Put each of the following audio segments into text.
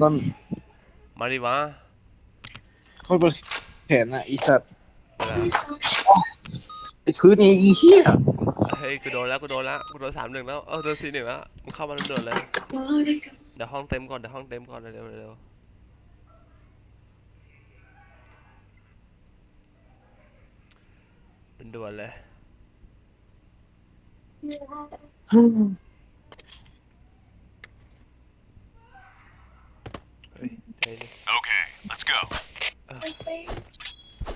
ต้นมาดิวะค่อยบนแขนอะอีสัตว์เวลาไอ้พื้นนี่อีเหี้ยเฮ้ยกูโดนแล้วกูโดนแล้วกูโดนสามหนึ่งแล้วเออโดนสี่หนึ่งแล้วมึงเข้ามาโดนเลยเดี๋ยวห้องเต็มก่อนเดี๋ยวห้องเต็มก่อนเร็วๆเร็วๆเป็นด่วนเลยเฮ้ ยใจดิ Okay, let's go.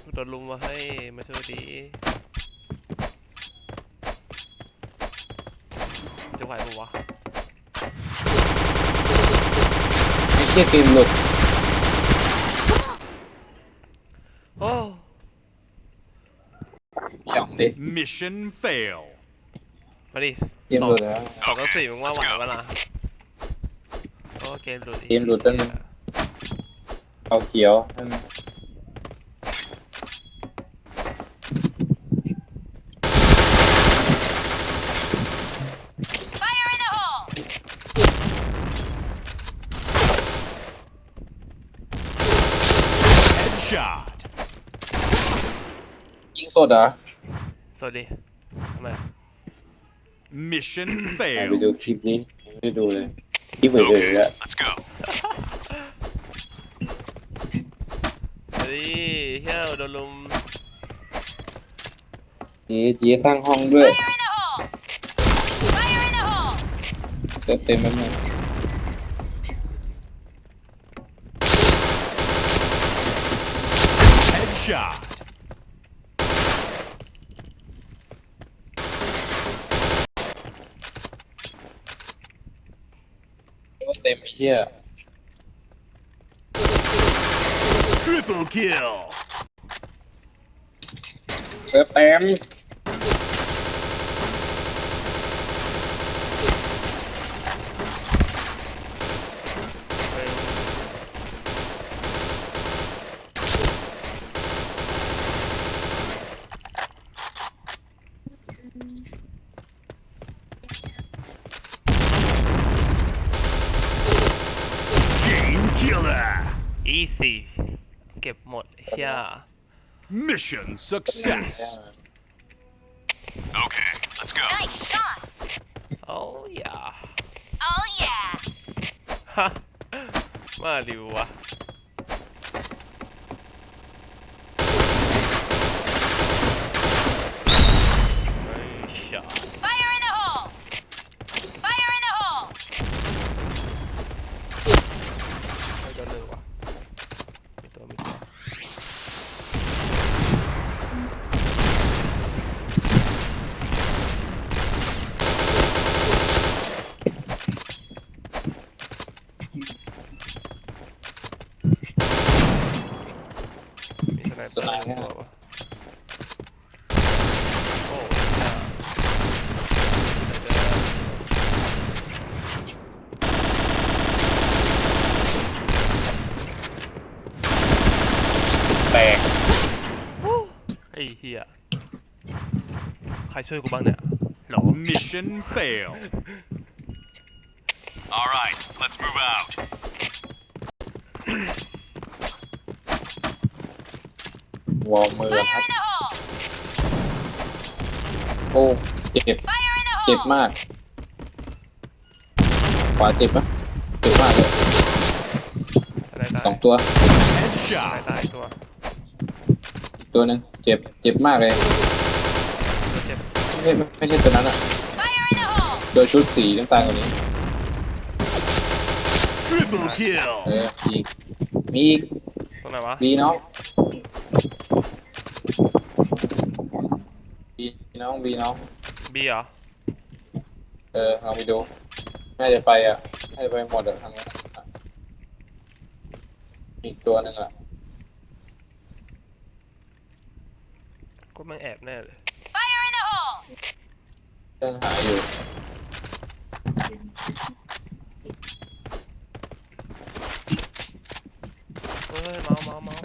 กูโดนลุมมาให้มาช่วยดีจะไหวปะวะไอ้เหี้ยเกมหลุดโอ้หย่องดิ Mission fail. มาดิเกมหลุดแล้ว สองต่อสี่มึงว่าไหวปะล่ะโอ้เกมหลุดอีเกมหลุดตั้ง เอาเขียวนั่น Headshot. ยิงสดเหรอสวัสดีทำไม Mission ไป fail. ดูคลิปนี้ไม่ได้ดูเลยคลิปเอ๋ยๆอะ let's go. เฮ้ยเฮียโดนลุมเจ๊เจ๊ตั้งห้องด้วยเติมเต็มแล้วมั้ย Headshot. เต็มไอ้เหี้ย Triple kill. เติมเต็ม Chain killer. อีสี่ เก็บหมดเฮีย Mission success. Okay, let's go. Nice shot. โอ้ยา Oh yeah. ฮะมาดิวะ มีสไนเปอร์ในตัววะโอ้ยแตกไอ้เหี้ยใครช่วยกูบ้างเนี่ยหรอ Mission fail. All right, let's move out. วอร์มมือค Fire รับ in the hole. โอ้ เจ็บ Fire in the เจ็บ hole. มาก ขวาเจ็บปะเจ็บมากเลยอะไรตายสองตัว อะไร Headshot. ตายตัวอีกตัวหนึงเจ็บ เจ็บมากเลยตัวเจ็บไม่ไม่ไม่ใช่ตัวนั้นอะ Fire in the hole. ตัวชุดสีน้ำตาลกว่านี้ Triple kill. เอออีกมีอีก ตรงไหนวะดีน้องบี น้องบีน้องบีเหรอ เออลองไปดูน่าจะไปอะน่าจะไปหมดอะทางนี้อะอีกตัวหนึ่งอะก็แม่งแอบแน่เลย Fire in the hole. เดินหาอยู่เฮ้ยเมาเมาเมา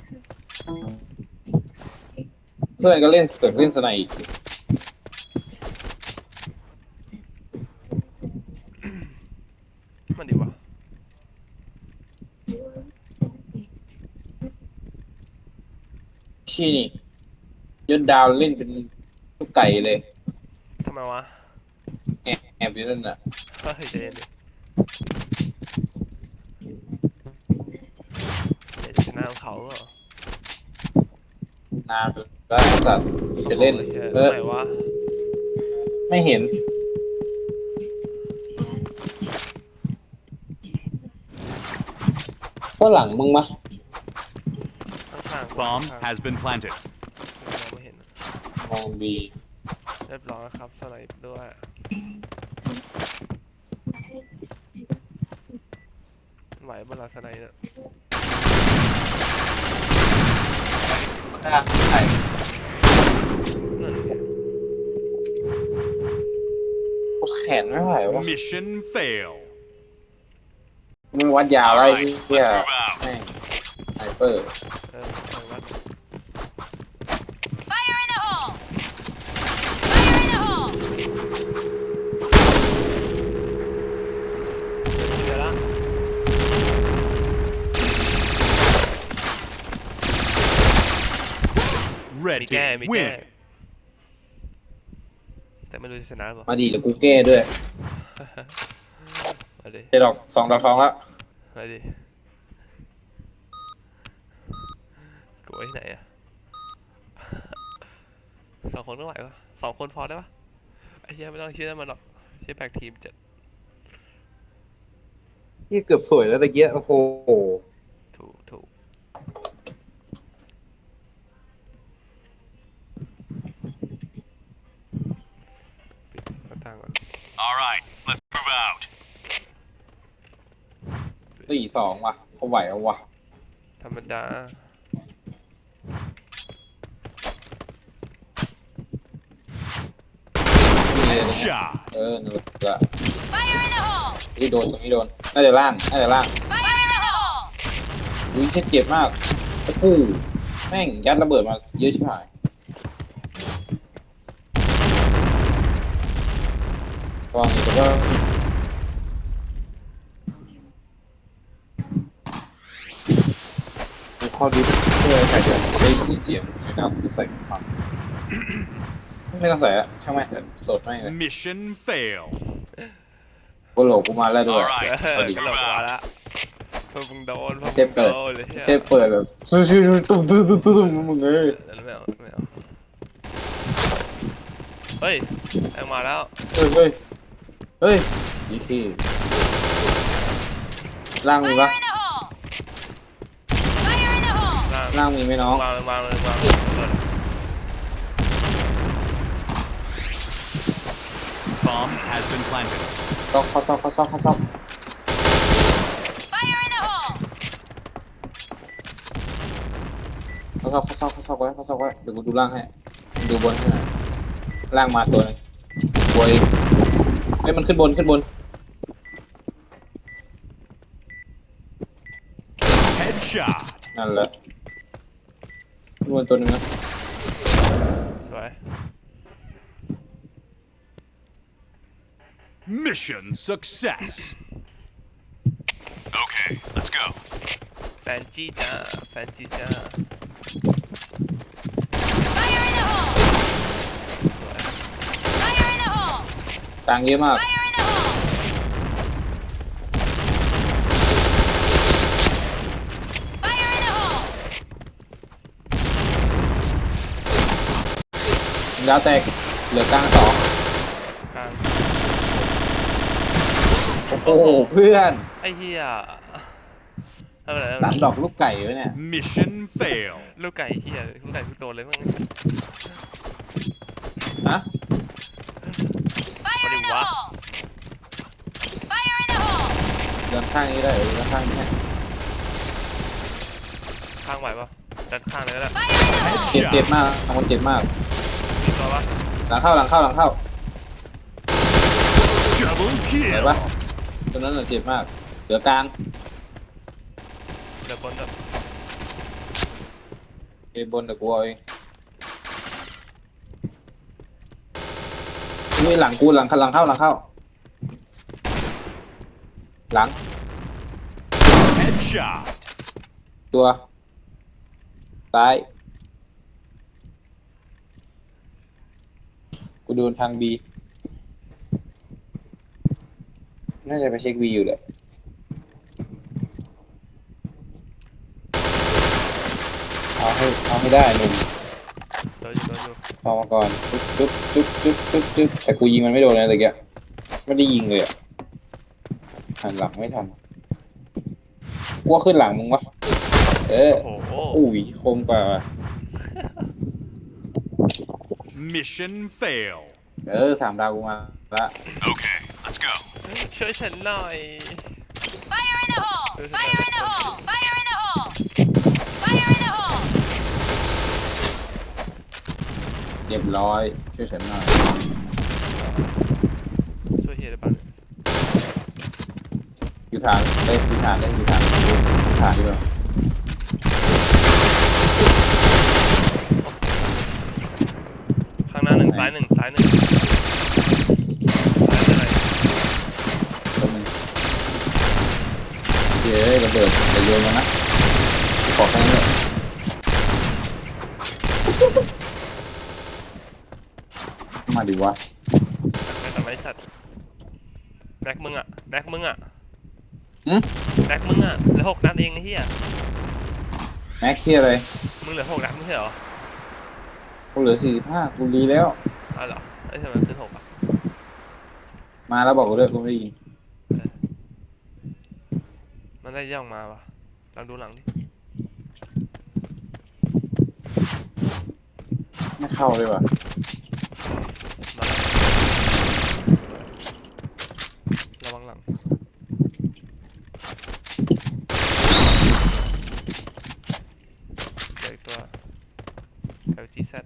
เพื่อนก็เล่นเสือกเล่นสไนอีก มันดีวะ ชี่นี่ยศดาวเล่นเป็นลูกไก่เลย ทำไมวะแอบแอบอยู่นั่นน่ะเฮ้ยใจเย็นดิเดี๋ยวจะชนะของเขาเหรอนานแล้วสัตว์จะเล่นโอ้โหชี่ยเออ ทำไมวะไม่เห็น ก็หลังมึงมะข้างๆ Bomb ข้าง has been planted. ๆมองไม่เห็นมองบีเรียบร้อยครับสไลด์ด้วยไหวเวลาสไลด์เนี่ยข้างไข่นั่นไงแขนไม่ไหววะ Mission fail. มึงวัดยาวไร Alright, เหี้ย let's move out. แม่งไสเปอร์ เออไปวัด Fire in the hole! Fire in the hole! เจอละ Red มีแก้ team มีแก้ win. แต่ไม่รู้จะชนะหรือเปล่ามาดีเดี๋ยวกูแก้ด้วยมาดิเจดอกสองดอกทองแล้วมาดิกูไว้ที่ไหนอะสองคนก็ไหวปะสองคนพอได้ปะไอ้เหี้ยไม่ต้องเชื่อมันหรอกเชื่อแพ็กทีมเจ็ดนี่เกือบสวยแล้วตะเกียโอ้โห ถูกถูกปิดหน้าต่างก่อน All right, let's move out. สี่สองว่ะเขาไหวเอาว่ะธรรมดา ไม่มีเลยนะ Shot. เออนั่นแหละ Fire in the hole! นี่โดนตรงนี้โดน น่าจะล่าง น่าจะล่าง Fire in the hole! อุ้ยเจ็บเจ็บมากโอ้โหแม่งยัดระเบิดมาเยอะชิบหายกองอีกแต่ว่า ข้อดิสเพื่อใครจะได้ยินเสียงนน้ำที่ใส่ฟังไม่ต้องใส่อะช่างแม่งเถอะสดไม่งเลย Mission fail. กูโหลกกูมาแล้วด้วย Alright. เออ Let's กระโด move ดมาละพวกมึงโดนพวกเชฟเปิด โดนเลยเชเชฟเปิดแบบซูชิตุ้มตุ้มตุ้มตุ้มตุ้มมึงเอ้ยไม่เอาไม่เอาเฮ้ยแองมาแล้วเฮ้ยเฮ้ยเฮ้ยยี่ที่ล่างมี Fire ปะ in the hole! Fire in the hole! ล่างล่างมีไหมน้อง วางเลยวางเลยวางเลยเปิด Bomb has been planted. ต้องเข้าซอกเข้าซอกเข้าซอก Fire in the hole! เข้าซอกเข้าซอกเข้าซอกไว้เข้าซอกไว้เดี๋ยวกูดูล่างให้ดูบนให้หน่อยล่างมาตัวหนึงบวยเฮ้ยมันขึ้นบนขึ้นบน Headshot. นั่นแหละขึ้น บนตัวหนึงนะ สวย Mission success. Okay, let's go. แฟนจี้จ้าแฟนจี้จ้า Fire in the hole! สวย Fire in the hole! ตังค์เยอะมาก Fire in the hole! Fire ดาวแตก เหลือกลางสองกลางโอ้โหเพื่อนไอ้เหี้ยทำอะไรสามดอกลูกไก่ไว้เนี่ย Mission fail. ลูกไก่เหี้ยลูกไก่ทุกตัวเลยมั้งฮะ Fire in the What? hole! Fire in the hole! เดินข้างนี้ได้เออเดินข้างนี้ให้ข้างไหวปะจัดข้างเลยก็ได้ Fire in the hole! เจ็บเจ็บมากทำคนเจ็บมากมี ตัวปะหลังเข้าหลังเข้าหลังเข้า Double เห็น kill. ปะตัวนั้นน่ะเจ็บมากเหลือกลางเดี๋ยวบนด้วยเอบนเดี๋ยวกูเอาเองนี่หลังกูหลังหลังเข้าหลังเข้า หลัง Headshot. ตัวซ้าย กูโดนทางบีน่าจะไปเช็คบีอยู่แหละเอาให้เอาให้ได้หนุ่มโดนอยู่โดนอยู่เอามาก่อนจุ๊บจุ๊บจุ๊บจุ๊บจุ๊บแต่กูยิงมันไม่โดนเลยตะเกียไม่ได้ยิงเลยอะหันหลังไม่ทันกลัวขึ้นหลังมึงวะเออโอ้โหอุ้ยคมกว่าว่ะ Mission fail. เออสามดาวกูมาละ Okay, let's go. ช่วยฉันหน่อย Fire in the hole! There's Fire in the another hole! Fire in the hole! Fire in the hole! เรียบร้อยช่วยฉันหน่อยช่วยเฮียได้ปะอยู่ฐานเลยอยู่ฐานเลยอยู่ฐานอยู่ฐานดีกว่า ข้างหน้าหนึ่งซ้ายหนึ่งซ้ายหนึ่งซ้ายอะไรตัวหนึงเย้ยระเบิดแต่โยนมานะขอแค่นั้นเลยมาดิวะไม่แต่ไม่สัตว์แบ็คมึงอะแบ็คมึงอะหืมแบ็คมึงอะเหลือหกนัดเองไอ้เหี้ยแม็กที่อะไรมึงเหลือหกนัดไม่ใช่เหรอกูเหลือสี่สิบห้ากูรีแล้ว อ้าวเหรอไอ้ยทำไมมันขึ้นหกอะมาแล้วบอกกูด้วยกูไม่ได้ยินมันได้ย่องมาปะลองดูหลังดิไม่เข้าเลยว่ะ มาแล้วระวังหลังเดี๋ยวอีกตัวแอลจีแซด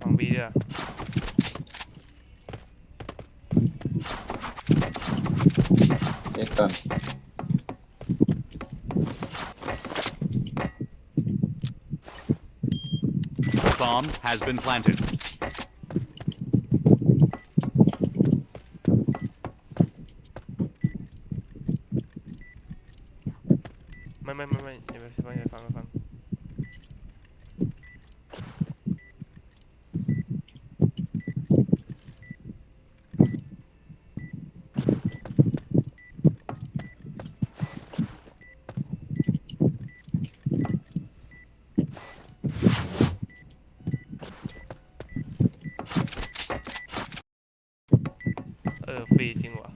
ลองบีด้วย เช็คก่อน Bomb has been planted.